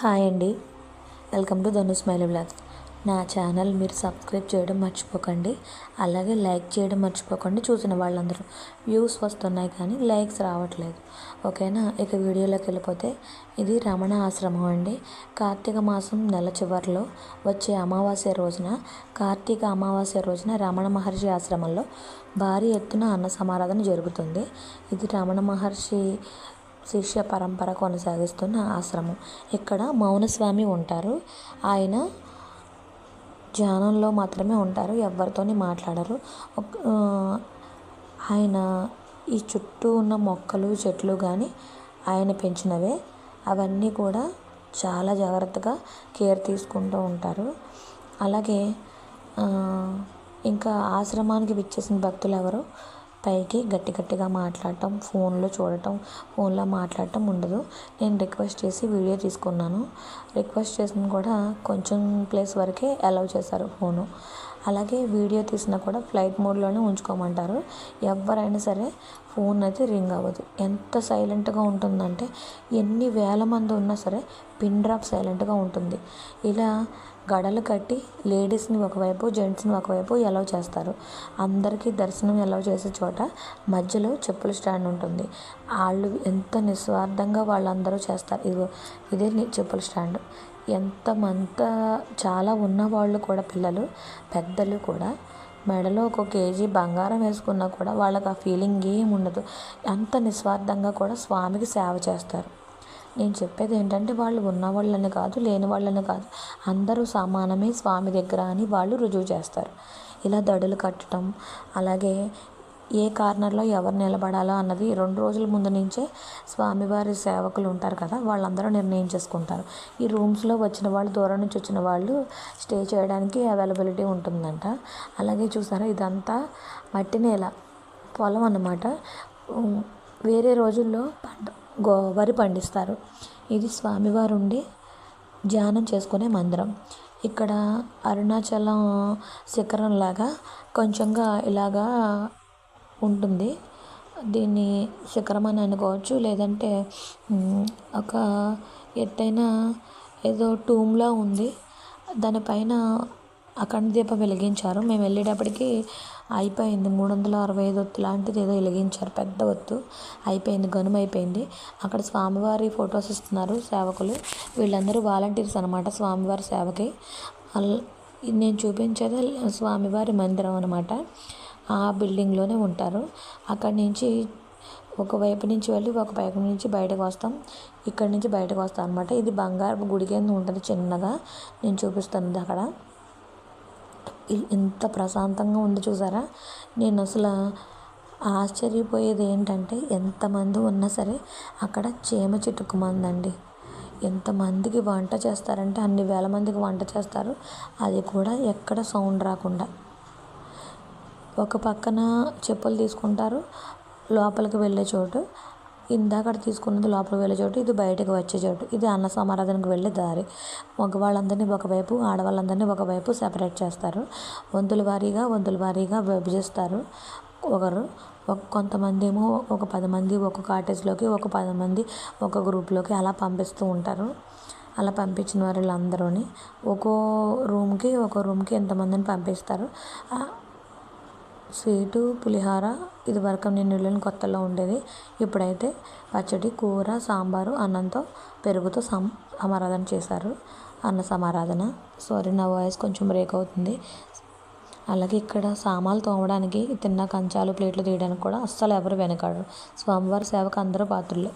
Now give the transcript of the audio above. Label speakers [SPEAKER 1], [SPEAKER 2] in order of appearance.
[SPEAKER 1] Hi అండి. Welcome to Dhanu smile vlogs. నా channel మీరు సబ్స్క్రైబ్ చేయడం మర్చిపోకండి. అలాగే లైక్ చేయడం మర్చిపోకండి చూసిన వాళ్ళందరూ. వ్యూస్ వస్తున్నాయి కానీ లైక్స్ రావట్లేదు. ఓకేనా? ఇక వీడియోలోకి వెళ్ళిపోతే ఇది రమణ ఆశ్రమం అండి. కార్తీక మాసం నెల చివరిలో వచ్చే అమావాస్య రోజున కార్తీక అమావాస్య రోజున రమణ మహర్షి ఆశ్రమంలో భారీ ఎత్తున అన్న సమారాధన జరుగుతుంది. ఇది రమణ మహర్షి శిష్య పరంపర కొనసాగిస్తున్న ఆశ్రమం. ఇక్కడ మౌనస్వామి ఉంటారు. ఆయన ధ్యానంలో మాత్రమే ఉంటారు. ఎవరితోని మాట్లాడరు. ఆయన ఈ చుట్టూ ఉన్న మొక్కలు చెట్లు కానీ ఆయన పెంచినవే. అవన్నీ కూడా చాలా జాగ్రత్తగా కేర్ తీసుకుంటూ ఉంటారు. అలాగే ఇంకా ఆశ్రమానికి విచ్చేసిన భక్తులు ఎవరు పైకి గట్టి గట్టిగా మాట్లాడటం ఫోన్లో చూడటం ఫోన్లో మాట్లాడటం ఉండదు. నేను రిక్వెస్ట్ చేసి వీడియో తీసుకున్నాను. రిక్వెస్ట్ చేసిన కూడా కొంచెం ప్లేస్ వరకే అలౌ చేశారు ఫోను. అలాగే వీడియో తీసినా కూడా ఫ్లైట్ మోడ్లోనే ఉంచుకోమంటారు. ఎవరైనా సరే ఫోన్ అయితే రింగ్ అవ్వదు. ఎంత సైలెంట్గా ఉంటుందంటే ఎన్ని వేల మంది ఉన్నా సరే పిన్ డ్రాప్ సైలెంట్గా ఉంటుంది. ఇలా గడలు కట్టి లేడీస్ని ఒకవైపు జెంట్స్ని ఒకవైపు ఎలవ్ చేస్తారు. అందరికీ దర్శనం ఎలవ్ చేసే చోట మధ్యలో చెప్పుల స్టాండ్ ఉంటుంది. వాళ్ళు ఎంత నిస్వార్థంగా వాళ్ళందరూ చేస్తారు. ఇదిగో ఇదే చెప్పుల స్టాండ్. ఎంతమంత చాలా ఉన్నవాళ్ళు కూడా పిల్లలు పెద్దలు కూడా మెడలో ఒక కేజీ బంగారం వేసుకున్నా కూడా వాళ్ళకి ఆ ఫీలింగ్ ఏం ఉండదు. అంత నిస్వార్థంగా కూడా స్వామికి సేవ చేస్తారు. నేను చెప్పేది ఏంటంటే వాళ్ళు ఉన్నవాళ్ళని కాదు లేని వాళ్ళని కాదు. అందరూ సమానమే స్వామి దగ్గర అని వాళ్ళు రుజువు చేస్తారు. ఇలా దడులు కట్టడం అలాగే ఏ కార్నర్లో ఎవరు నిలబడాలో అన్నది రెండు రోజుల ముందు నుంచే స్వామివారి సేవకులు ఉంటారు కదా వాళ్ళందరూ నిర్ణయం చేసుకుంటారు. ఈ రూమ్స్లో వచ్చిన వాళ్ళు దూరం నుంచి వచ్చిన వాళ్ళు స్టే చేయడానికి అవైలబిలిటీ ఉంటుందంట. అలాగే చూసారా ఇదంతా మట్టి నేల పొలం అన్నమాట. వేరే రోజుల్లో పంట గో వరి పండిస్తారు. ఇది స్వామివారు ఉండి ధ్యానం చేసుకునే మందిరం. ఇక్కడ అరుణాచలం శిఖరంలాగా కొంచెంగా ఇలాగా ఉంటుంది. దీన్ని శిఖరం అని అనుకోవచ్చు. లేదంటే ఒక ఎత్తైన ఏదో టూమ్లా ఉంది. దానిపైన అఖండ దీపం వెలిగించారు. మేము వెళ్ళేటప్పటికి అయిపోయింది. మూడు వందల అరవై ఐదు ఒత్తు లాంటిది ఏదో వెలిగించారు. పెద్ద ఒత్తు. అయిపోయింది. గనుమ అయిపోయింది. అక్కడ స్వామివారి ఫొటోస్ ఇస్తున్నారు సేవకులు. వీళ్ళందరూ వాలంటీర్స్ అనమాట స్వామివారి సేవకి. నేను చూపించేది స్వామివారి మందిరం అనమాట ఆ బిల్డింగ్లోనే ఉంటారు. అక్కడి నుంచి ఒకవైపు నుంచి వెళ్ళి ఒక వైపు నుంచి బయటకు వస్తాం. ఇక్కడి నుంచి బయటకు వస్తాం అనమాట ఇది బంగారు గుడి కింద ఉంటుంది చిన్నగా. నేను చూపిస్తున్నది అక్కడ. ఎంత ప్రశాంతంగా ఉంది చూసారా? నేను అసలు ఆశ్చర్యపోయేది ఏంటంటే ఎంతమంది ఉన్నా సరే అక్కడ చీమ చిటుకుమందండి ఎంతమందికి వంట చేస్తారంటే అన్ని వేల మందికి వంట చేస్తారు. అది కూడా ఎక్కడ సౌండ్ రాకుండా. ఒక పక్కన చెప్పులు తీసుకుంటారు లోపలికి వెళ్ళే చోటు. ఇందాక తీసుకున్నది లోపలికి వెళ్ళే చోటు ఇది బయటకు వచ్చే చోటు. ఇది అన్న సమారాధనకు వెళ్ళే దారి. మగవాళ్ళందరినీ ఒకవైపు ఆడవాళ్ళందరినీ ఒకవైపు సెపరేట్ చేస్తారు. వంతుల వారీగా వంతుల వారీగా విభజిస్తారు. ఒకరు ఒక కొంతమంది ఏమో ఒక పది మంది ఒక కాటేజ్లోకి ఒక పది మంది ఒక గ్రూప్లోకి అలా పంపిస్తూ ఉంటారు. అలా పంపించిన వారిలందరూని ఒక్కో రూమ్కి ఒక్కో రూమ్కి ఎంతమందిని పంపిస్తారు. స్వీటు పులిహోర ఇది వరకు నేను వెళ్ళిన కొత్తలో ఉండేది. ఇప్పుడైతే పచ్చడి కూర సాంబారు అన్నంతో పెరుగుతో సం సమారాధన చేశారు. అన్న సమారాధన. సారీ నా వాయిస్ కొంచెం బ్రేక్ అవుతుంది. అలాగే ఇక్కడ సామాలు తోమడానికి తిన్న కంచాలు ప్లేట్లు తీయడానికి కూడా అస్సలు ఎవరు వెనకాడరు. స్వామివారి సేవకు అందరూ పాత్రలు.